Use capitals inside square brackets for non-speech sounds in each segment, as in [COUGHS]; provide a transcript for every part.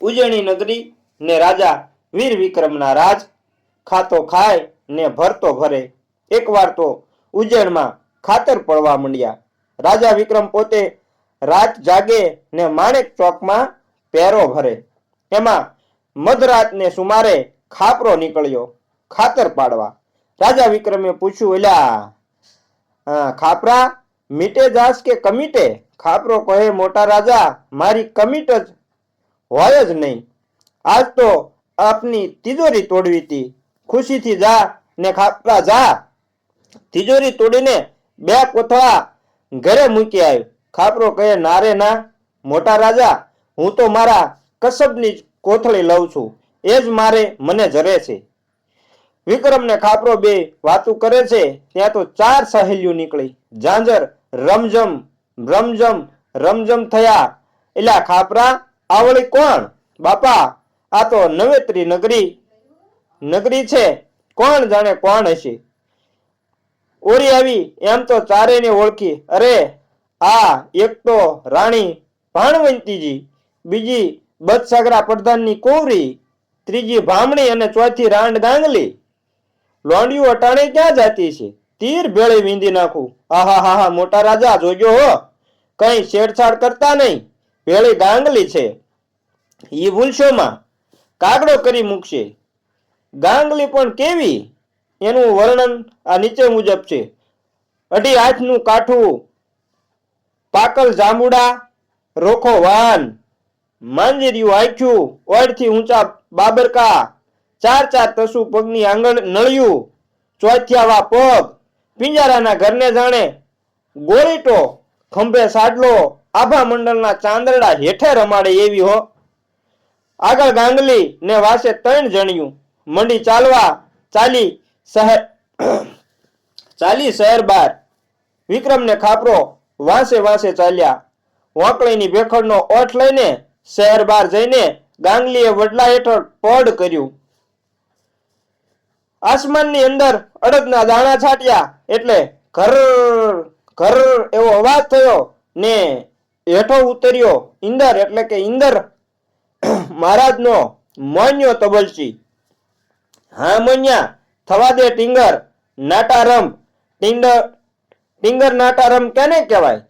ઉજ્જૈની નગરી ને રાજા વીર વિક્રમના રાજ ખાતો ખાય ને ભરતો ભરે. એકવાર તો ઉજ્જૈનમાં ખાતર પડવા માંડ્યા. રાજા વિક્રમ પોતે રાત જાગે ને માણેક ચોકમાં પેરો ભરે. એમાં મધરાતને સુમારે ખાપરો નીકળ્યો ખાતર પાડવા. રાજા વિક્રમે પૂછ્યું, એલા ખાપરા મીટે જાસ કે કમીટે? ખાપરો કહે મોટા રાજા, મારી કમીટ જ હોય જ નહીં. આજ તો આપની તિજોરી તોડવી હતી. ખુશીથી જા ને ખાપરા જા. તિજોરી તોડીને બે કોથળા ઘરે મૂકી આવ્યો ખાપરો કહે, નારે ના, મોટા રાજા, હું તો મારા કસબની કોથળી લઉં છું. એ જ મારે મને જરે છે. વિક્રમને ખાપરો બે વાતું કરે છે, ત્યાં તો ચાર સહેલીઓ નીકળી. ઝાંઝર રમઝમ રમઝમ રમઝમ થયા. એટલે ખાપરા આવળી કોણ? બાપા, આ તો નવેત્રી નગરી નગરી છે. કોણ જાણે કોણ હશે? ઓરી આવી, એમ તો ચારેને ઓળખી. અરે, આ એક તો રાણી ભાણવંતીજી, બીજી બદસાગરા પ્રધાનની કોવરી, ત્રીજી ભામણી અને ચોથી રાંડ ગાંગલી. લોંડિયું અટાણે ક્યાં જાતી છે? તીર ભેળે વીંધી નાખું. આહા, હા હા, મોટા રાજા, જોજો હો. કઈ છેડછાડ કરતા નહીં. ભેળી ગાંગલી છે. ઈ ભૂલશોમાં. કાગડો કરી મૂકશે. ગાંગલી પણ કેવી? એનું વર્ણન આ નીચે મુજબ છે. અઢી હાથનું કાઠું પાકલ જાંબુડા રોખો વાહન. માંજેરિયું આખ્યું ઓળથી ઊંચા બાબરકા. ચાર ચાર તસુ પગની આંગણ નળિયું. ચોથિયાવા પગ. પિંજારાના ઘરને જાણે ગોળીટો, ખંભે સાડલો. આભા મંડળના ચાંદરડા હેઠે રમાડે એવી હો આગળ ગાંગલી ને વાસે ત્રણ જણ્યું. મંડી ચાલવા ચાલી શહેર [CLEARS THROAT] ચાલી શહેર બાર વિક્રમ ને ખાપરો વાંસે વાંસે ચાલ્યા. વાંકળીની ભેખડનો ઓઠ લઈને શહેર બહાર જઈને ગાંગલીએ વડલા હેઠળ પડ કર્યું. આસમાનની અંદર અડદના દાણા છાટ્યા એટલે ઘર ઘર એવો અવાજ થયો ને હેઠો ઉતર્યો. ઇન્દર એટલે કે ઇન્દર [COUGHS] મહારાજનો મોન્યો તબલચી હા, મોન્યા. થવા દે ટિંગર નાટારમ ટિંગર ટિંગર નાટારમ કેને કહેવાય?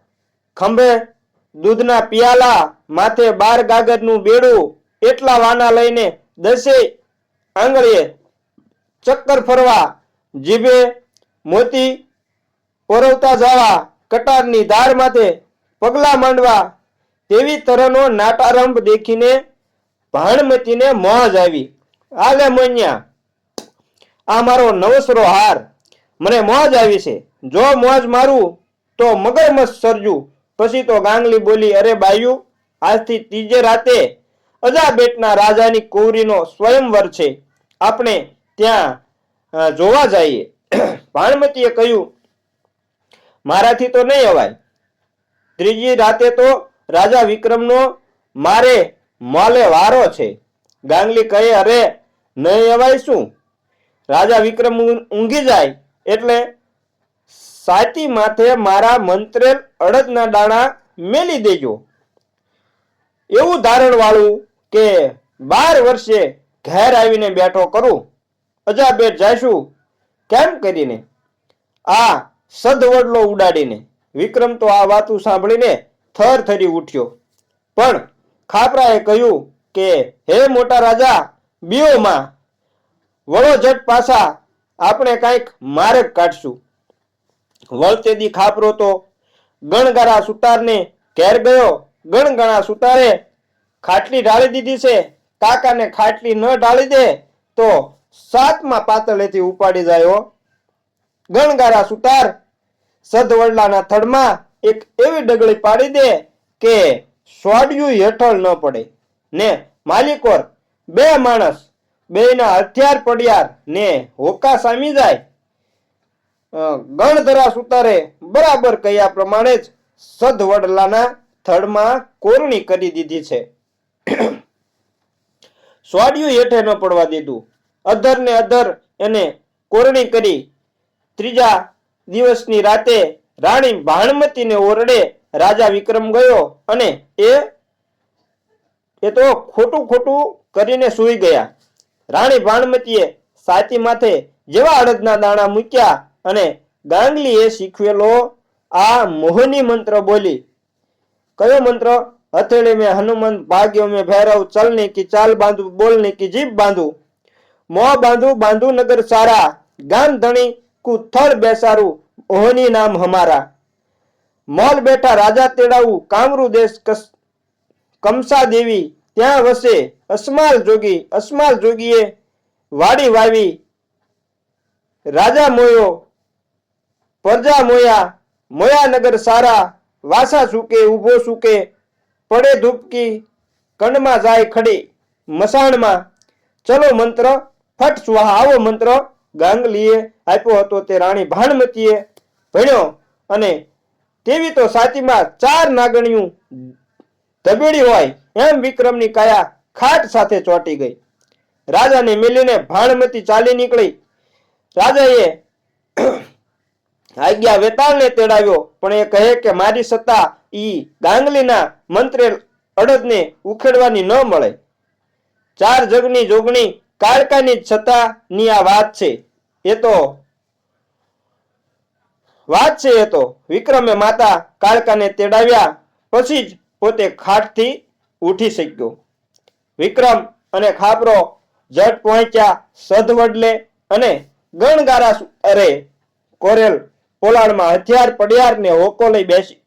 ખંભે દૂધના પિયાલા માથે બાર ગાગરનું બેડું એટલા વાના લઈને દસે આંગળીએ ચક્કર ફરવા, જીભે મોતી પોરવતા જવા, કટારની ધાર માથે પગલા માંડવા, તેવી તરહનો નાટારંભ દેખીને ભાણમતીને મોજ આવી. આલે મોન્યા, આ મારો નવસરો હાર. મને મોજ આવી છે. જો મોજ મારું, તો મગરમસ્ત સરજુ. પછી તો ગાંગલી બોલી, અરે બાયુ, આજથી ત્રીજે રાતે અજાબેટના રાજાની કૌરીનો સ્વયંવર છે. આપણે ત્યાં જોવા જઈએ. [CLEARS THROAT] ભાણમતીએ કહ્યું, મારાથી તો નહીં અવાય. ત્રીજી રાતે તો રાજા વિક્રમનો મારે મોલે વારો છે. ગાંગલી કહે, અરે, નહીં અવાય શું રાજા વિક્રમ ઊંઘી જાય એટલે સાતી માથે મારા મંત્રેલ અડદના દાણા મેલી દેજો. એવું ધારણ વાળું કે બાર વર્ષે ઘેર આવીને બેઠો કરું અજાબેટ જાશું કેમ કરીને? આ સદવડલો ઉડાડીને. વિક્રમ તો આ વાતું સાંભળીને થર થરી ઉઠ્યો. પણ ખાપરાએ કહ્યું કે, હે મોટા રાજા, બીઓમાં વળો જટ પાછા, આપણે કાંઈક માર્ગ કાઢશું. વળતેદી ખાપરો તો ગણગારા સુતારને ઘેર ગયો. ગણગણા સુતારે ખાટલી ઢાળી દીધી છે. કાકાને ખાટલી ન ઢાળી દે તો સાતમાં પાતળેથી ઉપાડી જાય ગણગારા સુતાર સદવડલાના થડમાં એક એવી ડગળી પાડી દે કે સોડિયું હેઠળ ન પડે. ને માલિકોર, બે માણસ બેયના હથિયાર પડ્યાર ને હોકા સામી જાય. ગણ ધરાસ ઉતારે, બરાબર કયા પ્રમાણે જ સદવડલાના થડમાં કોરણી કરી દીધી છે. [CLEARS THROAT] સ્વાડિયું હેઠે ન પડવા દીધું. અધર ને અધર એને કોરણી કરી. ત્રીજા દિવસની રાતે રાણી ભાણમતીને ઓરડે રાજા વિક્રમ ગયો અને એ એ તો ખોટું ખોટું કરીને સૂઈ ગયા. રાણી ભાણમતીએ સાતી માથે જેવા અડદના દાણા મૂક્યા અને ગાંગલીએ શીખવેલો આ મોહની મંત્ર બોલી, કયો મંત્ર? હથેળી મેં હનુમંત ભાગ્યો મેં ભૈરવ, ચલની કી ચાલ બાંધું, બોલની કી જીભ બાંધું. મોં બાંધું બાંધું નગર સારા, ગામ ધણી કુ બેસારું ઓહની નામ હમારા. મોલ બેઠા રાજા તેડાવું, કામરૂ દેશ કમસા દેવી, ત્યાં વસે, અસમાલ જોગી, અસમાલ જોગીએ વાડી વાવી. રાજા મોયો, પ્રજા મોયા મોયાનગર સારા, વાસા સૂકે, ઊભો સૂકે, પડે ધૂપકી કંડમાં જાય ખડી, મસાણમાં. ચલો મંત્ર, ફટ સુહા આવો મંત્ર, ગાંગલીએ આપ્યો હતો તે રાણી ભાણમતીએ. ભણ્યો અને તેવી તો સાચીમાં ચાર નાગણિયું ધબેડી હોય એમ વિક્રમની કાયા ખાટ સાથે ચોંટી ગઈ. રાજાને મિલીને ભાણમતી ચાલી નીકળી. રાજાએ આજ્ઞા વેતાળને તેડાવ્યો, પણ એ કહે કે મારી સત્તા ઈ ગાંગલીના મંત્રે અડદને ઉખેડવાની ન મળે. ચાર જગની જોગણી કાળકાની સત્તાની આ વાત છે. એ તો વાત છે એ તો. વિક્રમે માતા કાળકાને તેડાવ્યા, પછી જ પોતે ખાટથી ઉઠી શક્યો. વિક્રમ અને ખાપરો જટ પહોંચ્યા સધવડલે અને ગણગારા અરે કોરેલ પોલાણમાં હથિયાર પડિયારને હોકો લઈ બેસી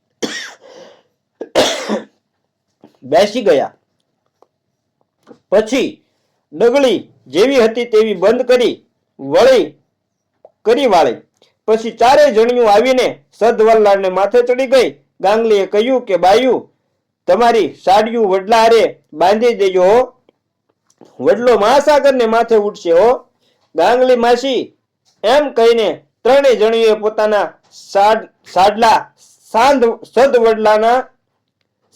બેસી ગયા. પછી ડગલી જેવી હતી તેવી બંધ કરી વળી કરી વાળી. પછી ચારેય જણિયું આવીને સદવલ્લાળને માથે ચડી ગઈ. ગાંગલીએ કહ્યું કે, બાયું, તમારી સાડિયું વડલા હારે બાંધી દેજો વડલો મહાસાગરને માથે ઉઠશે હો. ગાંગલી માસી એમ કહીને ત્રણેય જણીએ પોતાના સાડ, સાડલા સાંધ સદ વડલાના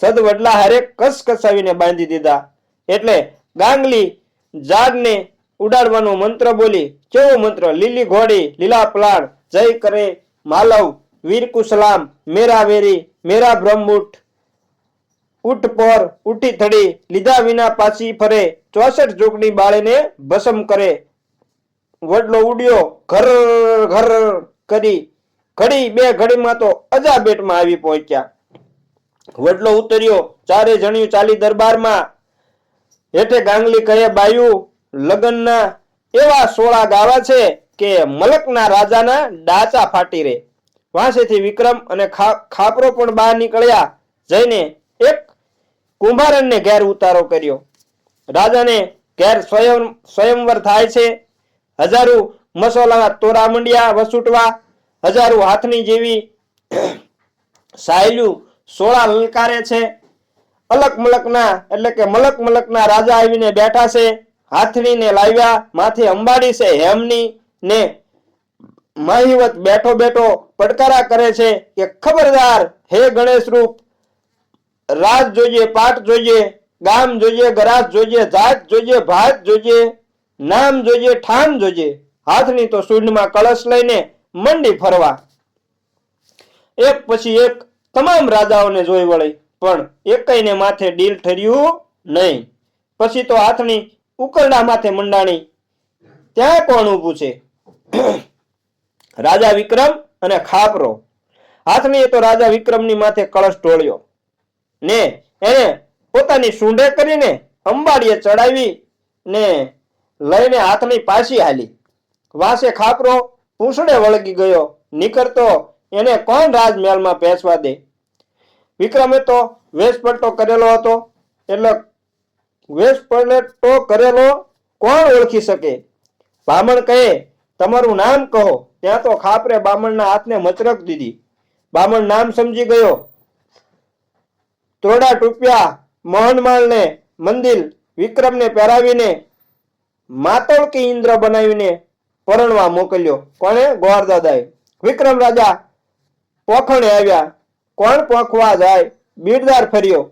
સદ વડલા હારે કસ કસાવીને બાંધી દીધા. એટલે ગાંગલી ઝાડને ઉડાડવાનો મંત્ર બોલી, કેવો મંત્ર? લીલી ઘોડી, લીલા પલાળ જય કરે માલવ, વીર કુશલામ મેરા વેરી, મેરા બ્રહ્મુઠ ઉઠ પોર ઉઠી થડી, લીધા વિના પાછી ફરે, ચોસઠ જોગની બાળીને ભસમ કરે. વડલો ઉડ્યો, ઘર ઘર કરી. ઘડી બે ઘડીમાં તો અજા બેટમાં આવી પહોંચ્યા. વડલો ઉતર્યો, ચારે જણિયું ચાલી દરબારમાં. હેઠે ગાંગલી કહે, બાયુ, લગ્નના એવા સોળા ગાવા છે કે મલકના રાજાના ડાચા ફાટી રે. વાંસેથી વિક્રમ અને ખાપરો પણ બહાર નીકળ્યા જઈને એક કુંભારણને ઘેર ઉતારો કર્યો. રાજાને ઘેર સ્વયં, સ્વયંવર થાય છે. હજારો મસોલા તોરા મંડિયા વસૂટવા, હજારો હાથની જેવી સાયલું સોળા લલકારે છે. અલક મલકના, એટલે કે મલક મલકના રાજા આવીને બેઠા છે. હાથણીને લાવ્યા, માથે અંબાડી છે, હેમની ને માહિવત બેઠો બેઠો પડકારા કરે છે કે ખબરદાર, હે ગણેશ રૂપ, રાજ જોઈએ પાઠ જોઈએ, ગામ જોઈએ, ગરાસ જોઈએ, જાત જોઈએ, ભાત જોઈએ, નામ જોઈએ, ઠામ જોઈએ. હાથની તો સૂંઢમાં કળશ લઈને મંડી ફરવા. એક પછી એક તમામ રાજાઓને જોઈ વળી, પણ એકઈને માથે ડીલ ઠર્યું નહીં. પછી તો હાથની ઉકરડા માથે મંડાણી, ત્યાં કોણ ઊભું છે? [CLEARS THROAT] રાજા વિક્રમ અને ખાપરો હાથનીએ તો રાજા વિક્રમની માથે કળશ ઢોળ્યો. ને એને પોતાની સૂંઢે કરીને અંબાડીએ ચડાવી ને લઈને હાથની પાછી હાલી. વાસે ખાપરો પૂંછડે વળગી ગયો. નીકળતો એને કોણ રાજમહેલમાં પેસવા દે? વિક્રમે તો વેશ પલટો કરેલો હતો. એટલે વેશ પલટો કરેલો કોણ ઓળખી શકે? બ્રાહ્મણ કહે તમારું નામ કહો. ત્યાં તો ખાપરે બામણના હાથને મચરક દીધી. બામણ નામ સમજી ગયો. ત્રોડા ટૂપિયા મોહનમાળને મંદિર વિક્રમને પહેરાવીને માતોળકી ઇન્દ્ર બનાવીને પરણવા મોકલ્યો. કોણે? ગોરદાદાએ વિક્રમ રાજા પોખણે આવ્યા. કોણ પોખવા જાય? બીડદાર ફર્યો.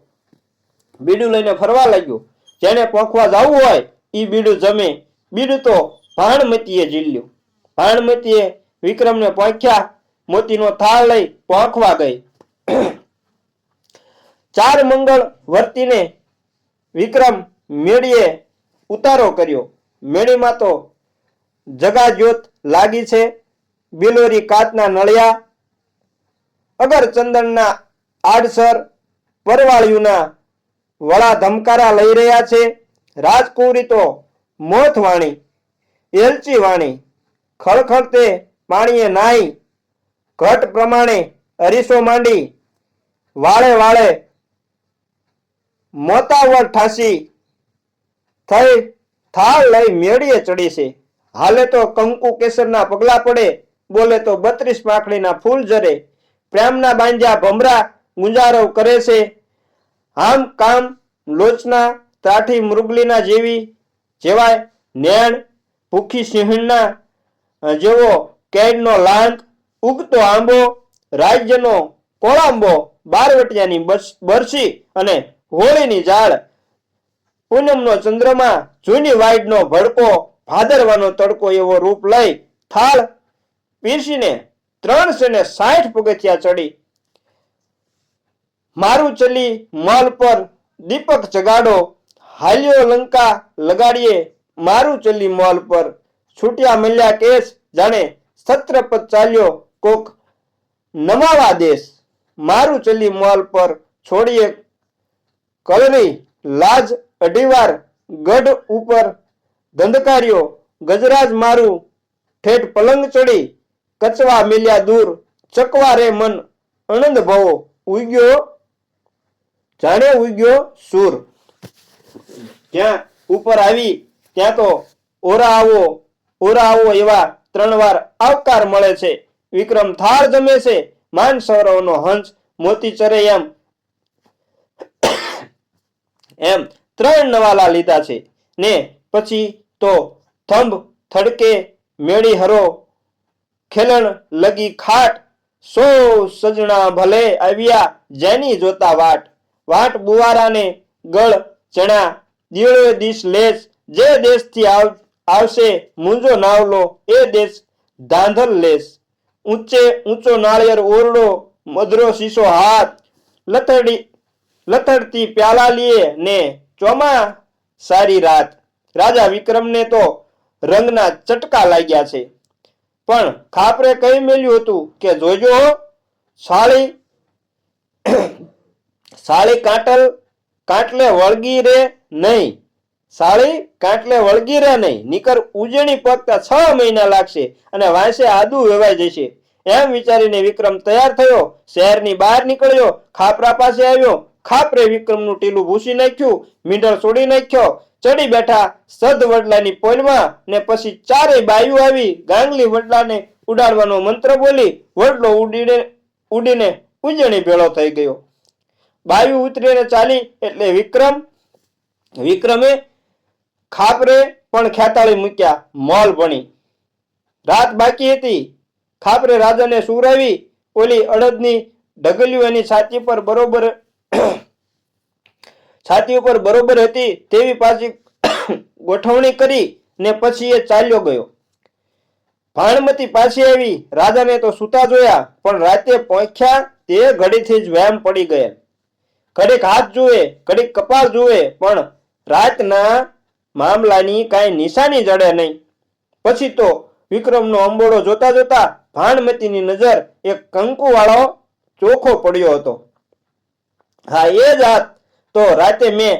બીડું લઈને ફરવા લાગ્યો. જેને પોખવા જવું હોય એ બીડું જમે. બીડું તો ભાણમતીએ ઝીલ્યું. ભાણમતીએ વિક્રમને પોંખ્યા, મોતીનો થાળ લઈ પોંખવા ગઈ. ચાર મંગળ વર્તીને વિક્રમ મેળીએ ઉતારો કર્યો. મેળીમાં તો જગાજ્યોત લાગી છે. બિલોરી કાચના નળિયા અગર ચંદનના આડસર, પરવાળિયુંના વળા ધમકારા લઈ રહ્યા છે. રાજકુંવરી તો મોથ વાણી એલચી વાણી ખળખળતે પાણીએ નાઈ ઘટ પ્રમાણે અરીસો માંડી, વાળે વાળે મોતાવર ઠાસી થઈ થાળ લઈ મેળીએ ચડી છે. હાલે તો કંકુ કેસરના પગલા પડે, બોલે તો બત્રીસ પાંખડીના ફૂલ જરે. પ્રેમના બાંધ્યા ભમરા ગુંજારવ કરે છે. આમ કામ લોચના ત્રાઠી મૃગલીના જેવી, જેવાય નેણ, ભૂખી સિંહણના જેવો કેડનો લાંક, ઉગતો આંબો, રાજ્યનો કોળાંબો, બારવટિયાની બરસી અને હોળીની ઝાડ પૂનમનો ચંદ્રમા, જૂની વાઈડનો ભડકો, ભાદરવાનો તડકો એવો રૂપ લઈ થાળ પીરસીને ત્રણસો ને સાઠ પગથિયા ચડી. મારું ચલી માલ પર દીપક જગાડો, હાલ્યો લંકા લગાડીએ મારું ચલી મોલ પર છૂટ્યા મલ્યા કેસ જાણે છત્રપત ચાલ્યો કોક નમાવા દેશ. મારું ચલી મોલ પર છોડીએ કલરી લાજ અઢીવાર ગઢ ઉપર ધંધકાર્યો. ગજરાજ મારું ઠેઠ પલંગ ચડી કચવા મિલ્યા દૂર. ચકવા રે મન અનંદ ભવો. ઉગ્યો? જાણે ઉગ્યો સૂર. જ્યાં ઉપર આવી, ત્યાં તો ઓરા આવો. આવો એવા ત્રણ વાર આવકાર મળે છે. વિક્રમ થાળ જમે છે. માન સૌરવનો હંસ મોતી ચરે એમ. એમ ત્રણ નવાલા લીધા છે. ને પછી તો થંભ થડકે મેળી હરો. ખેલણ લગી ખાટ. સો સજણા ભલે આવ્યા જેની જોતા વાટ. વાટ બુવારાને ગળ ચણા. દિવળે દિશ લેસ જે દેશથી આવ- આવશે મુંજો નાવલો એ દેશ ધાંધલ લેશ. ઊંચે ઊંચો નાળિયેર ઓરડો, મધરો શીશો હાથ. લથડી, લથડતી પ્યાલા લીએ ને ચોમા સારી રાત. રાજા વિક્રમને તો રંગના ચટકા લાગ્યા છે. પણ ખાપરે કહી મેલ્યું હતું કે જોજો સાળી સાળી કાટલ, કાટલે વળગી રે નહીં. સાળી કાટલે વળગી રહે નહીં, નીકર ઉજણી પગતા છ મહિના લાગશે અને વાંસે આદુ વેવાઈ જશે. એમ વિચારીને વિક્રમ તૈયાર થયો, શહેરની બહાર નીકળ્યો, ખાપરા પાસે આવ્યો, ખાપરે વિક્રમનું ટીલું ભૂસી નાખ્યું મીંડળ છોડી નાખ્યો, ચડી બેઠા સદ વડલાની પોલમાં ને પછી ચારેય બાયુ આવી, ગાંગલી વડલાને ઉડાડવાનો મંત્ર બોલી, વડલો ઉડીને ઉડીને ઉજણી ભેળો થઈ ગયો. બાયુ ઉતરીને ચાલી એટલે વિક્રમ, વિક્રમે ખાપરે પણ ખેતાળી મૂક્યા, મોલ ભણી. રાત બાકી હતી. ખાપરે રાજાને સુરાવી ઓલી અડદની ઢગલીઓ એની છાતી પર બરોબર [CLEARS THROAT] છાતી ઉપર બરોબર હતી તેવી પાછી [CLEARS THROAT] ગોઠવણી કરી ને પછી એ ચાલ્યો ગયો. ભાણમતી પાછી આવી. રાજાને તો સૂતા જોયા, પણ રાતે પહોંચ્યા તે ઘડીથી જ વ્યાયામ પડી ગયા. ઘડીક હાથ જુએ, ઘડીક કપાળ જુએ, પણ રાતના મામલાની કાંઈ નિશાની જડે નહીં. પછી તો વિક્રમનો અંબોડો જોતા જોતા ભાણમતીની નજર એક કંકુવાળો ચોખ્ખો પડ્યો હતો. હા, એ જ હાથ. તો રાતે મેં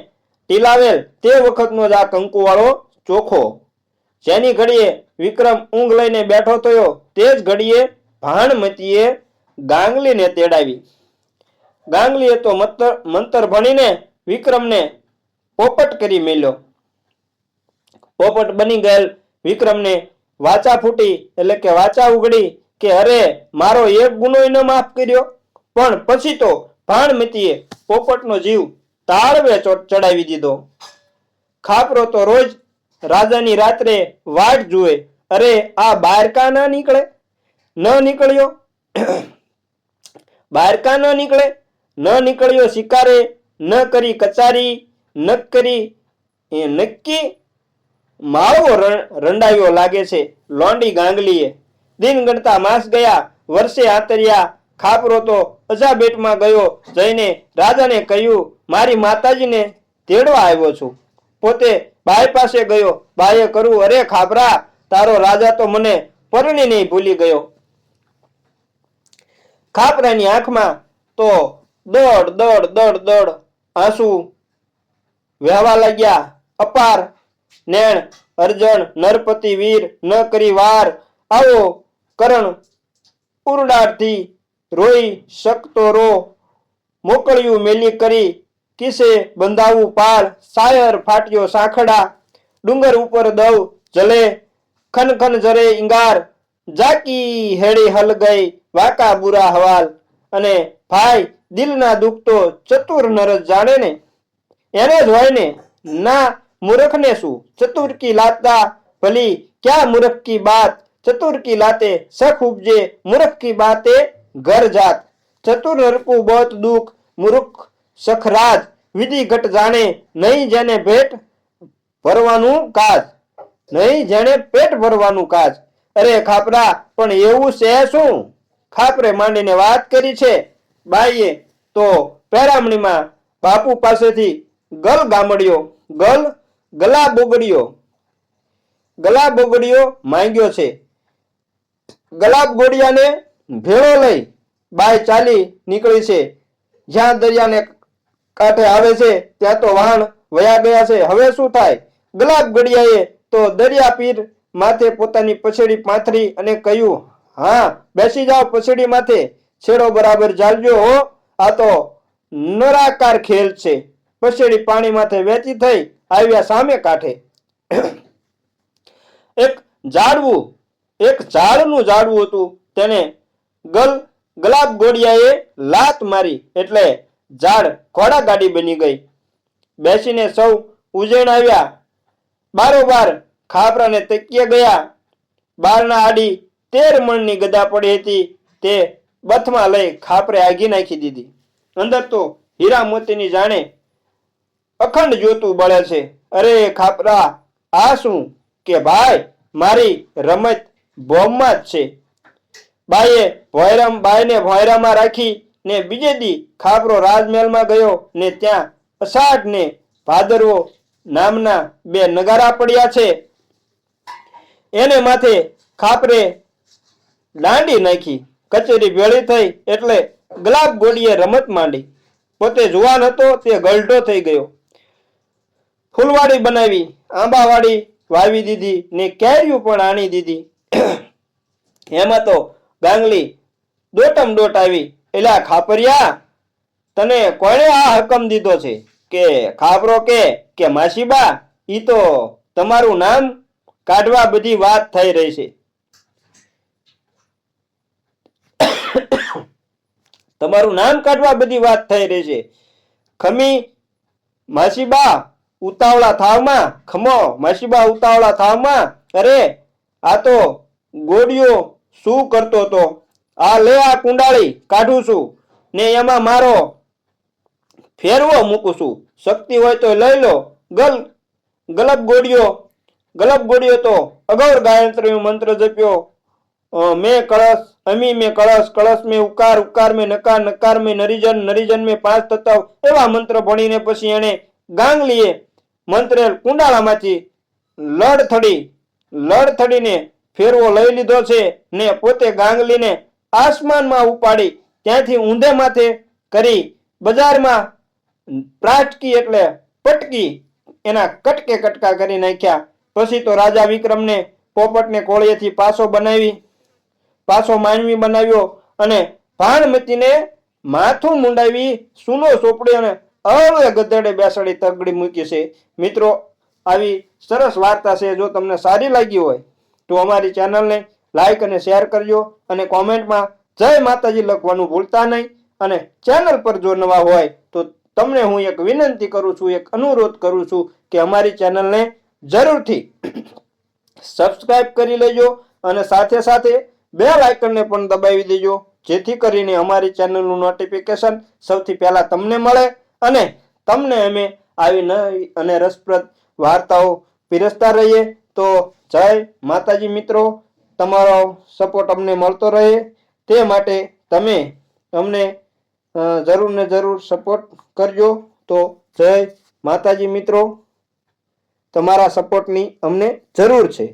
ટીલાવેલ તે વખતનો જ આ કંકુવાળો ચોખ્ખો જેની ઘડીએ વિક્રમ ઊંઘ લઈને બેઠો થયો, તે જ ઘડીએ ભાણમતીએ ગાંગલીને તેડાવી. ગાંગલીએ તો મંતર મંતર ભણીને વિક્રમને પોપટ કરી મેલ્યો. પોપટ બની ગયેલ વિક્રમને વાચા ફૂટી, એટલે કે વાચા ઉગડી કે અરે, મારો એક ગુનો ન માફ કર્યો. પણ પછી તો ભાણમતીએ પોપટનો જીવ તાળવે ચડાવી દીધો. ખાપરો તો રોજ રાજાની રાત્રે વાટ જુએ. અરે, આ બહાર કા ના નીકળે? ન નીકળ્યો? [CLEARS THROAT] બહાર કા ન નીકળે? ન નીકળ્યો? શિકારે ન કરી કચારી, ન કરી એ નક્કી માળવો રંડાયો લાગે છે. લોંડી ગાંગલીએ. દિન ગણતા માસ ગયા, વર્ષે આતર્યા. ખાપરો તો અજાબેટમાં ગયો. જઈને રાજાને કહ્યું, મારી માતાજીને તેડવા આવ્યો છું. પોતે બાઈ પાસે ગયો. બાઈએ કરું? અરે ખાબરા! તારો રાજા તો મને પરણી નહીં ભૂલી ગયો. ખાપરાની આંખમાં તો દોડ દોડ દોડ દોડ આંસુ વહેવા લાગ્યા. અપાર નેણ, અર્જણ, નરપતિ, વીર ન કરી વાર, આવો, કરણ ઉરડાથી રોઈ શકતો રો. મોકળ્યું મેલી કરી, કિસે બંધાવું પાળ, સાયર ફાટ્યો સાંખડા, ડુંગર ઉપર દવ જલે ખન ખન જરે ઇંગાર જાકી હેડી હલ ગઈ, વાકા બુરા હવાલ. અને ભાઈ, દિલના દુઃખ તો ચતુર નર જાણે ને? એને જ હોય ને? ના મૂર્ખને શું? ચતુર કી લાતા ભલી ક્યાં મૂર્ખ કી બાત? ચતુર કી લાતે સખ ઉપજે મૂર્ખ કી બાતે ઘર જાત. ચતુર નરકુ બહોત દુઃખ, મૂર્ખ સખરાજ વિધિ ઘટ જાણે નહીં જેને ભેટ ભરવાનું કાજ. નહીં જેને પેટ ભરવાનું કાજ. અરે ખાપરા, પણ એવું છે શું? ખાપરે માંડીને વાત કરી છે. બાઈએ તો પેરામણીમાં બાપુ પાસેથી ગલ ગામડ્યો. ગલ ગલા બોગડ્યો ગલા બોગડ્યો માંગ્યો છે. ગલાબ ગોડિયાને ભેળો લઈ બાય ચાલી નીકળી છે. જ્યાં દરિયાને કાંઠે આવે છે, ત્યાં તો વાહન વયા ગયા છે. હવે શું થાય? ગલાબ ગડિયાએ તો દરિયા પીર માથે પોતાની પછેડી પાથરી અને કહ્યું, હા, બેસી જાઓ પછેડી માથે. છેડો બરાબર ચાલજો હો. આ તો નરાકાર ખેલ છે. પછેડી પાણી માથે વેચી થઈ આવ્યા સામે કાંઠે. એક ઝાડવું, એક ઝાડનું ઝાડવું હતું. તેને ગલ, ગલાબ ગોડિયાએ લાત મારી એટલે ઝાડ ઘોડા ગાડી બની ગઈ. બેસીને સૌ ઉજેણ આવ્યા. બારોબાર ખાપરાને તકીએ ગયા. બારના આડી તેર મણની ગદા પડી હતી. તે બથમાં લઈ ખાપરે આગી નાખી દીધી. અંદર તો હીરા મોતીની જાણે અખંડ જોતું બળે છે. અરે ખાપરા, આ શું? કે ભાઈ, મારી રમત બોમ્બમાં જ છે. બાઈએ ભોયરામ, બાઈને ભોયરામાં રાખી ને બીજે દી ખાપરો રાજમહેલમાં ગયો ને ત્યાં અષાઢ ને ભાદરવો નામના બે નગારા પડ્યા છે. એને માથે ખાપરે દાંડી નાખી. કચેરી ભેળી થઈ એટલે ગુલાબ ગોળીએ રમત માંડી. પોતે જુવાન હતો, તે ગલઢો થઈ ગયો. ફૂલવાડી બનાવી, આંબાવાડી વાવી દીધી ને કેરીઓ પણ આણી દીધી. એમાં તો ગાંગલી દોટમ દોટ આવી. એલા ખાપરિયા, તને કોણે આ હકમ દીધો છે? કે ખાપરો કે કે માસીબા? ઈ તો તમારું નામ કાઢવા બધી વાત થઈ રહી છે. તમારું નામ કાઢવા બધી વાત થઈ રહી છે. ખમી, માસીબા ઉતાવળા થાવમાં? ખમો માસીબા ઉતાવળા થાવમાં? અરે, આ તો ગોડિયો શું કરતો તો આ લે આ કુંડાળી, કાઢું છું. ને એમાં મારો ફેરવો મૂકું છું. શક્તિ હોય તો લઈ લો. ગલ ગલબ ગોડિયો ગલબ ગોડિયો તો અગૌર ગાયત્રી મંત્ર જપ્યો. મેં કળશ, અમી મેં કળશ કળશ મેં ઉકાર ઉકાર મેં નકાર નકાર મેં નરીજન નરીજન મેં પાંચ તત્વ એવા મંત્ર ભણીને પછી એણે ગાંગલીએ મંત્રેલ કુંડાળામાંથી લડથડી, લડથડીને ફેરવો લઈ લીધો છે ને પોતે ગાંગલીને આસમાનમાં ઉપાડી ત્યાંથી ઊંધે માથે કરી બજારમાં પ્રાટકી એટલે પટકી એના કટકે કટકા કરી નાખ્યા. પછી તો રાજા વિક્રમને પોપટને કોળિયેથી પાસો બનાવી પાછો માનવી બનાવ્યો અને ભાણમતીને માથું મુંડાવી સૂનો ચોપડી અને હવે ગધેડે બેસાડી તગડી મૂકી છે. મિત્રો, આવી સરસ વાર્તા છે, જો તમને સારી લાગી હોય, તો અમારી ચેનલને લાઈક અને શેર કરજો અને કોમેન્ટમાં જય માતાજી લખવાનું ભૂલતા નહીં. અને ચેનલ પર જો નવા હોય, તો તમને હું એક વિનંતી કરું છું, એક અનુરોધ કરું છું કે અમારી ચેનલને જરૂરથી સબસ્ક્રાઇબ કરી લેજો અને સાથે સાથે બે આઇકનને પણ દબાવી દેજો. જેથી કરીને અમારી ચેનલનું નોટિફિકેશન સૌથી પહેલાં તમને મળે અને તમને અમે આવી નવી અને રસપ્રદ વાર્તાઓ પીરસતા રહીએ. તો જય માતાજી મિત્રો, તમારો સપોર્ટ અમને મળતો રહે. તે માટે તમે અમને જરૂર ને જરૂર સપોર્ટ કરજો. તો જય માતાજી મિત્રો, તમારા સપોર્ટની અમને જરૂર છે.